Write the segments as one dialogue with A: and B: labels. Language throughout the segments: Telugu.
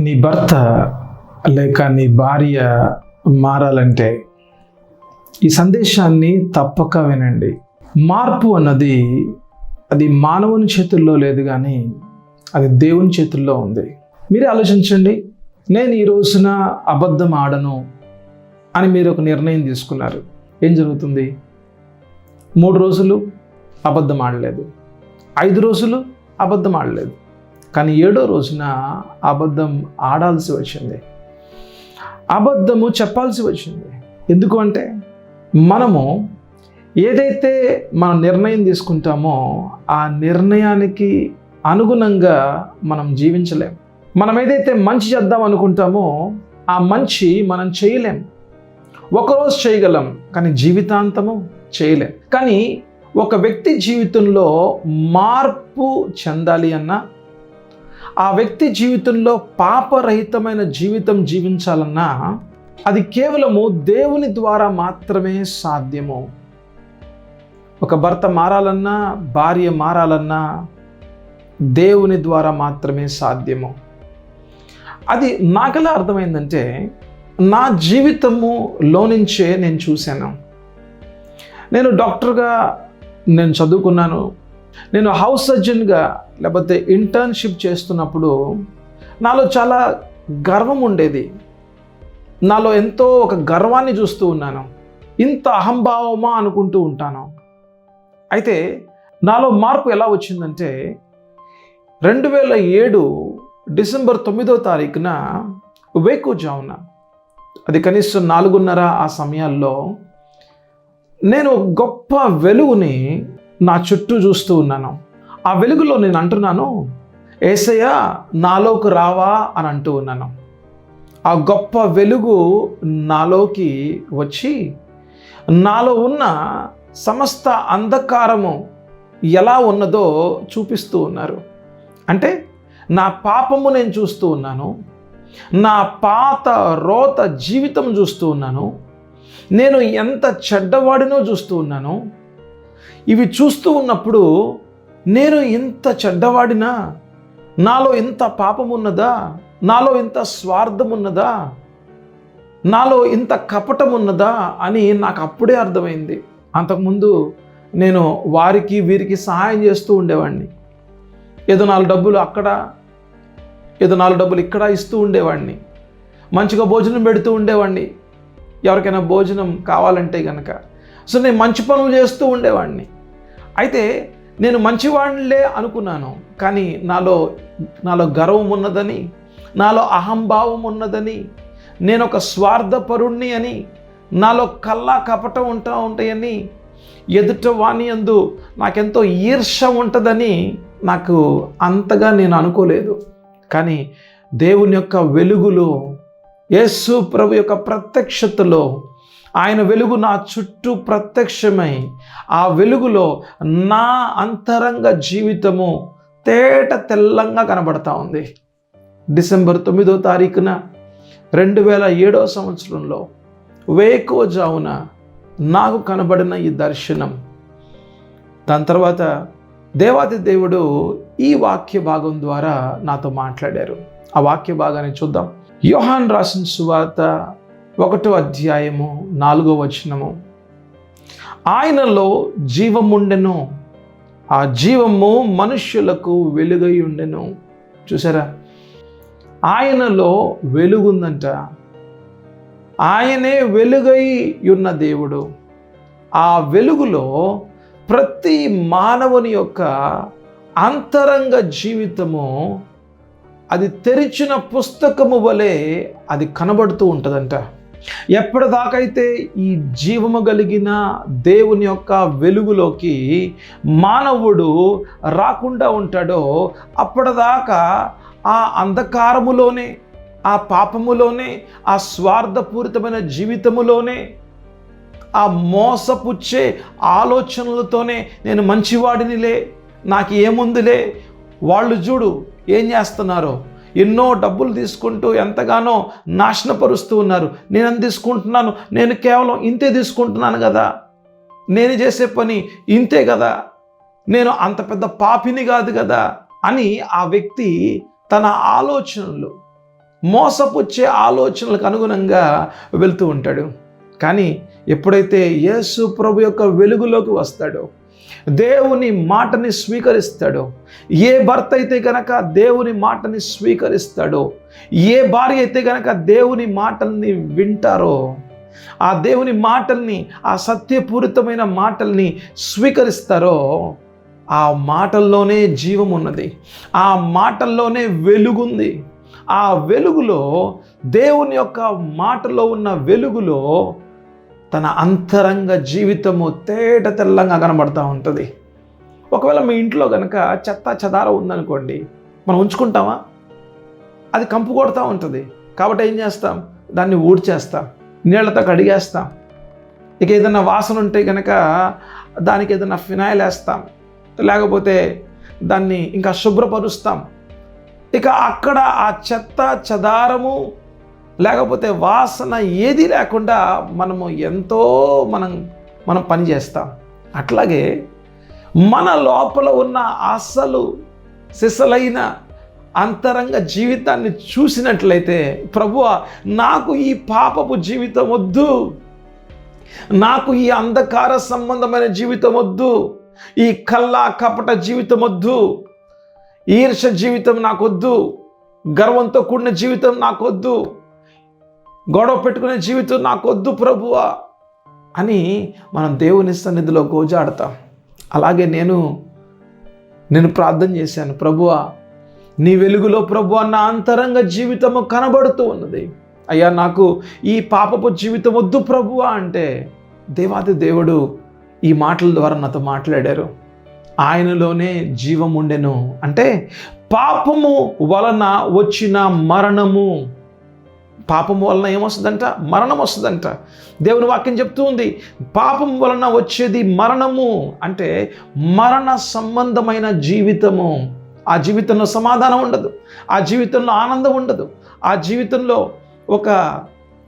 A: నీ భర్త లేక నీ భార్య మారాలంటే ఈ సందేశాన్ని తప్పక వినండి. మార్పు అన్నది అది మానవుని చేతుల్లో లేదు కానీ అది దేవుని చేతుల్లో ఉంది. మీరే ఆలోచించండి నేను ఈ రోజున అబద్ధం ఆడను అని మీరు ఒక నిర్ణయం తీసుకున్నారు. ఏం జరుగుతుంది? మూడు రోజులు అబద్ధం ఆడలేదు. ఐదు రోజులు అబద్ధం ఆడలేదు. కానీ ఏడో రోజున అబద్ధం ఆడాల్సి వచ్చింది. అబద్ధము చెప్పాల్సి వచ్చింది. ఎందుకు అంటే మనము ఏదైతే మనం నిర్ణయం తీసుకుంటామో ఆ నిర్ణయానికి అనుగుణంగా మనం జీవించలేం. మనం ఏదైతే మంచి చేద్దాం అనుకుంటామో ఆ మంచి మనం చేయలేం. ఒకరోజు చేయగలం కానీ జీవితాంతము చేయలేం. కానీ ఒక వ్యక్తి జీవితంలో మార్పు చెందాలి అన్నా ఆ వ్యక్తి జీవితంలో పాపరహితమైన జీవితం జీవించాలన్నా అది కేవలము దేవుని ద్వారా మాత్రమే సాధ్యము. ఒక భర్త మారాలన్నా భార్య మారాలన్నా దేవుని ద్వారా మాత్రమే సాధ్యము. అది నాకెలా అర్థమైందంటే నా జీవితములో నుంచే నేను చూశాను. నేను డాక్టర్గా నేను చదువుకున్నాను నేను హౌస్ సర్జన్గా లేకపోతే ఇంటర్న్షిప్ చేస్తున్నప్పుడు నాలో చాలా గర్వం ఉండేది. నాలో ఎంతో ఒక గర్వాన్ని చూస్తూ ఉన్నాను. ఇంత అహంభావమా అనుకుంటూ ఉంటాను. అయితే నాలో మార్పు ఎలా వచ్చిందంటే రెండు వేల ఏడు డిసెంబర్ తొమ్మిదో తారీఖున వేకుజామున అది కనీసం నాలుగున్నర ఆ సమయాల్లో నేను గొప్ప వెలుగుని నా చుట్టూ చూస్తూ ఉన్నాను. ఆ వెలుగులో నేను అంటున్నాను ఏసయ్య నాలోకి రావా అని అంటూ ఉన్నాను. ఆ గొప్ప వెలుగు నాలోకి వచ్చి నాలో ఉన్న సమస్త అంధకారము ఎలా ఉన్నదో చూపిస్తూ ఉన్నారు. అంటే నా పాపము నేను చూస్తూ ఉన్నాను నా పాత రోత జీవితం చూస్తూ ఉన్నాను నేను ఎంత చెడ్డవాడినో చూస్తూ ఉన్నాను ఇవి చూస్తూ ఉన్నప్పుడు నేను ఇంత చెడ్డవాడినా? నాలో ఇంత పాపం ఉన్నదా నాలో ఇంత స్వార్థం ఉన్నదా నాలో ఇంత కపటం ఉన్నదా అని నాకు అప్పుడే అర్థమైంది. అంతకుముందు నేను వారికి వీరికి సహాయం చేస్తూ ఉండేవాడిని ఏదో నాలుగు డబ్బులు అక్కడ ఏదో నాలుగు డబ్బులు ఇక్కడ ఇస్తూ ఉండేవాడిని మంచిగా భోజనం పెడుతూ ఉండేవాడిని ఎవరికైనా భోజనం కావాలంటే కనుక సో నేను మంచి పనులు చేస్తూ ఉండేవాడిని అయితే నేను మంచివాణ్లే అనుకున్నాను కానీ నాలో నాలో గర్వం ఉన్నదని నాలో అహంభావం ఉన్నదని నేను ఒక స్వార్థపరుణ్ణి అని నాలో కల్లా కపటం ఉంటా ఉంటాయని ఎదుట వాణి అందు నాకెంతో ఈర్ష ఉంటుందని నాకు అంతగా నేను అనుకోలేదు. కానీ దేవుని యొక్క వెలుగులో యేసు ప్రభు యొక్క ప్రత్యక్షతలో ఆయన వెలుగు నా చుట్టూ ప్రత్యక్షమై ఆ వెలుగులో నా అంతరంగ జీవితము తేట తెల్లంగా కనబడతా ఉంది. డిసెంబర్ తొమ్మిదో తారీఖున రెండు వేల ఏడో సంవత్సరంలో వేకోజావున నాకు కనబడిన ఈ దర్శనం. దాని తర్వాత దేవాది దేవుడు ఈ వాక్య భాగం ద్వారా నాతో మాట్లాడారు. ఆ వాక్య భాగాన్ని చూద్దాం. యోహాన్ రాసిన సువార్త ఒకటో అధ్యాయము నాలుగో వచనము. ఆయనలో జీవముండెను ఆ జీవము మనుష్యులకు వెలుగై ఉండెను చూసారా? ఆయనలో వెలుగుందంట. ఆయనే వెలుగై ఉన్న దేవుడు. ఆ వెలుగులో ప్రతి మానవుని యొక్క అంతరంగ జీవితము అది తెరిచిన పుస్తకము వలె అది కనబడుతూ ఉంటుందంట. ఎప్పటిదాకైతే ఈ జీవము కలిగిన దేవుని యొక్క వెలుగులోకి మానవుడు రాకుండా ఉంటాడో అప్పటిదాకా ఆ అంధకారములోనే ఆ పాపములోనే ఆ స్వార్థపూరితమైన జీవితములోనే ఆ మోసపుచ్చే ఆలోచనలతోనే నేను మంచివాడినిలే నాకు ఏముందిలే వాళ్ళు చూడు ఏం చేస్తున్నారో ఎన్నో డబ్బులు తీసుకుంటూ ఎంతగానో నాశనపరుస్తూ ఉన్నారు. నేను తీసుకుంటున్నాను. నేను కేవలం ఇంతే తీసుకుంటున్నాను కదా. నేను చేసే పని ఇంతే కదా. నేను అంత పెద్ద పాపిని కాదు కదా అని ఆ వ్యక్తి తన ఆలోచనలు మోసపుచ్చే ఆలోచనలకు అనుగుణంగా వెళ్తూ ఉంటాడు. కానీ ఎప్పుడైతే యేసు ప్రభు యొక్క వెలుగులోకి వస్తాడో దేవుని మాటని స్వీకరిస్తాడో. ఏ భర్త అయితే కనుక దేవుని మాటని స్వీకరిస్తాడో ఏ భార్య అయితే కనుక దేవుని మాటల్ని వింటారో ఆ దేవుని మాటల్ని ఆ సత్యపూరితమైన మాటల్ని స్వీకరిస్తారో ఆ మాటల్లోనే జీవం ఉన్నది. ఆ మాటల్లోనే వెలుగుంది. ఆ వెలుగులో దేవుని యొక్క మాటలో ఉన్న వెలుగులో తన అంతరంగ జీవితము తేట తెల్లంగా కనబడతా ఉంటుంది. ఒకవేళ మీ ఇంట్లో కనుక చెత్త చెదార ఉందనుకోండి మనం ఉంచుకుంటామా? అది కంపు కొడతా ఉంటుంది. కాబట్టి ఏం చేస్తాం? దాన్ని ఊడ్చేస్తాం. నీళ్ళతో కడిగేస్తాం. ఇక ఏదైనా వాసన ఉంటే కనుక దానికి ఏదైనా ఫినాయిల్ వేస్తాం. లేకపోతే దాన్ని ఇంకా శుభ్రపరుస్తాం. ఇక అక్కడ ఆ చెత్త చెదారము లేకపోతే వాసన ఏది లేకుండా మనము ఎంతో మనం మనం పని చేస్తాం. అట్లాగే మన లోపల ఉన్న అసలు సిసలైన అంతరంగ జీవితాన్ని చూసినట్లయితే ప్రభువ నాకు ఈ పాపపు జీవితం వద్దు. నాకు ఈ అంధకార సంబంధమైన జీవితం వద్దు. ఈ కల్లా కపట జీవితం వద్దు. ఈర్ష జీవితం నాకొద్దు గర్వంతో కూడిన జీవితం నాకొద్దు గొడవ పెట్టుకునే జీవితం నాకొద్దు ప్రభువా అని మనం దేవుని సన్నిధిలో గోజాడతాం. అలాగే నేను నేను ప్రార్థన చేశాను ప్రభువా నీ వెలుగులో ప్రభు నా అంతరంగ జీవితము కనబడుతూ ఉన్నది. అయ్యా నాకు ఈ పాపపు జీవితం వద్దు ప్రభువా అంటే దేవాది దేవుడు ఈ మాటల ద్వారా నాతో మాట్లాడారు. ఆయనలోనే జీవం ఉండెను. అంటే పాపము వలన వచ్చిన మరణము పాపం వలన ఏమొస్తుందంట? మరణం వస్తుందంట దేవుని వాక్యం చెప్తూ ఉంది పాపం వలన వచ్చేది మరణము. అంటే మరణ సంబంధమైన జీవితము. ఆ జీవితంలో సమాధానం ఉండదు ఆ జీవితంలో ఆనందం ఉండదు ఆ జీవితంలో ఒక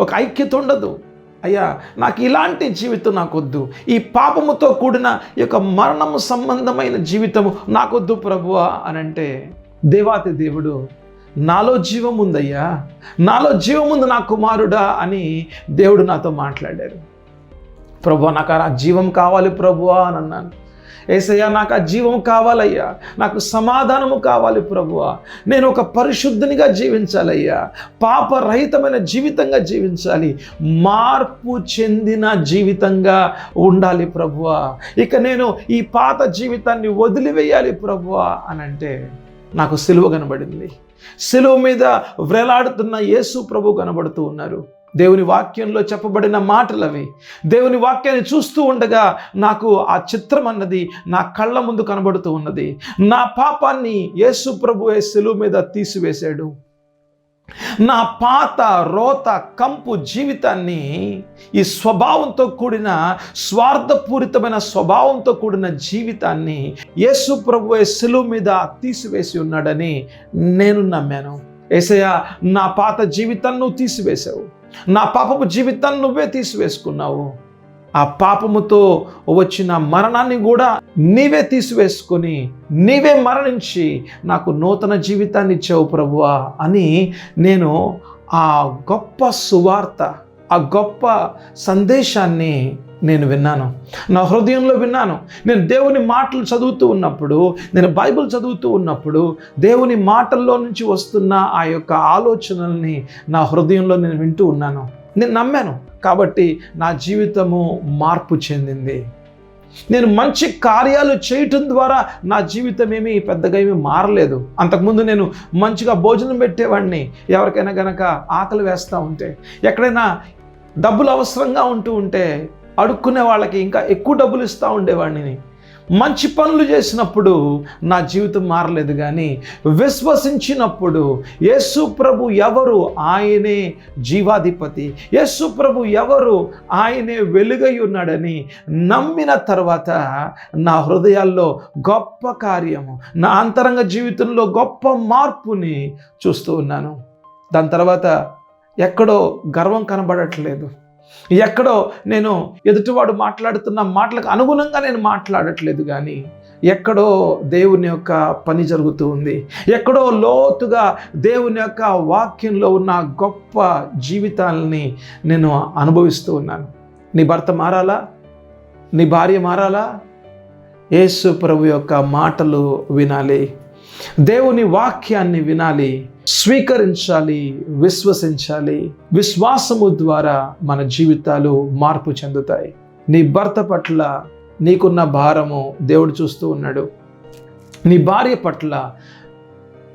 A: ఒక ఐక్యత ఉండదు. అయ్యా నాకు ఇలాంటి జీవితం నాకొద్దు ఈ పాపముతో కూడిన ఈ యొక్క మరణము సంబంధమైన జీవితము నాకొద్దు ప్రభువా అని అంటే దేవాతి దేవుడు నాలో జీవం ఉందయ్యా. నాలో జీవం ఉంది నా కుమారుడా అని దేవుడు నాతో మాట్లాడారు ప్రభు నాకు ఆ జీవం కావాలి ప్రభువా అని అన్నాను. ఏసయ్యా నాకు ఆ జీవం కావాలయ్యా. నాకు సమాధానము కావాలి ప్రభువా నేను ఒక పరిశుద్ధునిగా జీవించాలయ్యా. పాపరహితమైన జీవితంగా జీవించాలి. మార్పు చెందిన జీవితంగా ఉండాలి ప్రభువా ఇక నేను ఈ పాత జీవితాన్ని వదిలివేయాలి ప్రభువా అని అంటే నాకు సిలువ కనబడింది. సిలువ మీద వ్రేలాడుతున్న యేసు ప్రభు కనబడుతూ ఉన్నారు. దేవుని వాక్యంలో చెప్పబడిన మాటలవి. దేవుని వాక్యాన్ని చూస్తూ ఉండగా నాకు ఆ చిత్రం అన్నది నా కళ్ళ ముందు కనబడుతూ ఉన్నది. నా పాపాన్ని యేసు ప్రభు సెలువు మీద తీసివేశాడు. నా పాత రోత కంపు జీవితాన్ని ఈ స్వభావంతో కూడిన స్వార్థపూరితమైన స్వభావంతో కూడిన జీవితాన్ని యేసు ప్రభు సెలువు మీద తీసివేసి ఉన్నాడని నేను నమ్మాను. ఏసయ్య నా పాత జీవితాన్ని నువ్వు తీసివేశావు నా పాపపు జీవితాన్ని నువ్వే తీసివేసుకున్నావు. ఆ పాపముతో వచ్చిన మరణాన్ని కూడా నీవే తీసివేసుకొని నీవే మరణించి నాకు నూతన జీవితాన్ని ఇచ్చావు ప్రభువా అని నేను ఆ గొప్ప సువార్త ఆ గొప్ప సందేశాన్ని నేను విన్నాను. నా హృదయంలో విన్నాను. నేను దేవుని మాటలు చదువుతూ ఉన్నప్పుడు నేను బైబిల్ చదువుతూ ఉన్నప్పుడు దేవుని మాటల్లో నుంచి వస్తున్న ఆ యొక్క ఆలోచనల్ని నా హృదయంలో నేను వింటూ ఉన్నాను. నేను నమ్మాను. కాబట్టి నా జీవితము మార్పు చెందింది. నేను మంచి కార్యాలు చేయటం ద్వారా నా జీవితం ఏమీ పెద్దగా ఏమీ మారలేదు. అంతకుముందు నేను మంచిగా భోజనం పెట్టేవాడిని. ఎవరికైనా గనక ఆకలి వేస్తూ ఉంటే ఎక్కడైనా డబ్బులు అవసరంగా ఉంటూ ఉంటే అడుక్కునే వాళ్ళకి ఇంకా ఎక్కువ డబ్బులు ఇస్తూ ఉండేవాడిని. మంచి పనులు చేసినప్పుడు నా జీవితం మారలేదు కానీ విశ్వసించినప్పుడు యేసు ప్రభు ఎవరు ఆయనే జీవాధిపతి. యేసు ప్రభు ఎవరు ఆయనే వెలుగై ఉన్నాడని నమ్మిన తర్వాత నా హృదయాల్లో గొప్ప కార్యము నా అంతరంగ జీవితంలో గొప్ప మార్పుని చూస్తూ ఉన్నాను. దాని తర్వాత ఎక్కడో గర్వం కనబడట్లేదు. ఎక్కడో నేను ఎదుటివాడు మాట్లాడుతున్న మాటలకు అనుగుణంగా నేను మాట్లాడట్లేదు కానీ ఎక్కడో దేవుని యొక్క పని జరుగుతూ ఉంది. ఎక్కడో లోతుగా దేవుని యొక్క వాక్యంలో ఉన్న గొప్ప జీవితాలని నేను అనుభవిస్తూ ఉన్నాను. నీ భర్త మారాలా? నీ భార్య మారాలా? యేసు ప్రభు యొక్క మాటలు వినాలి. దేవుని వాక్యాన్ని వినాలి. స్వీకరించాలి విశ్వసించాలి. విశ్వాసము ద్వారా మన జీవితాలు మార్పు చెందుతాయి. నీ భర్త పట్ల నీకున్న భారము దేవుడు చూస్తూ ఉన్నాడు. నీ భార్య పట్ల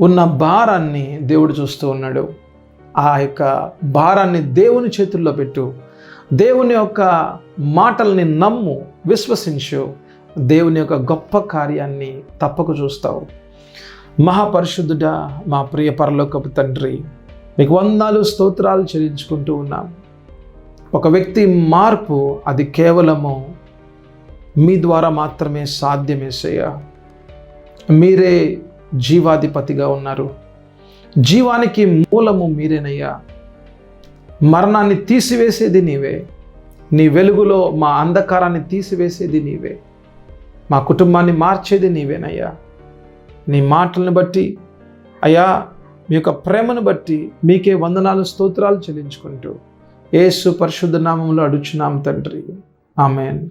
A: ఉన్న భారాన్ని దేవుడు చూస్తూ ఉన్నాడు. ఆ యొక్క భారాన్ని దేవుని చేతుల్లో పెట్టు. దేవుని యొక్క మాటల్ని నమ్ము విశ్వసించు. దేవుని యొక్క గొప్ప కార్యాన్ని తప్పక చూస్తావు. మహాపరిశుద్ధుడా మా ప్రియ పరలోకపు తండ్రి మీకు వందాలు స్తోత్రాలు చెల్లించుకుంటూ ఉన్నాం. ఒక వ్యక్తి మార్పు అది కేవలము మీ ద్వారా మాత్రమే సాధ్యమేసయ్యా. మీరే జీవాధిపతిగా ఉన్నారు. జీవానికి మూలము మీరేనయ్యా. మరణాన్ని తీసివేసేది నీవే. నీ వెలుగులో మా అంధకారాన్ని తీసివేసేది నీవే. మా కుటుంబాన్ని మార్చేది నీవేనయ్యా. నీ మాటలను బట్టి అయ్యా మీ యొక్క ప్రేమను బట్టి మీకే వందనాలు స్తోత్రాలు చెల్లించుకుంటూ ఏసు పరిశుద్ధ నామంలో అడుచున్నాం తండ్రి. ఆమెన్.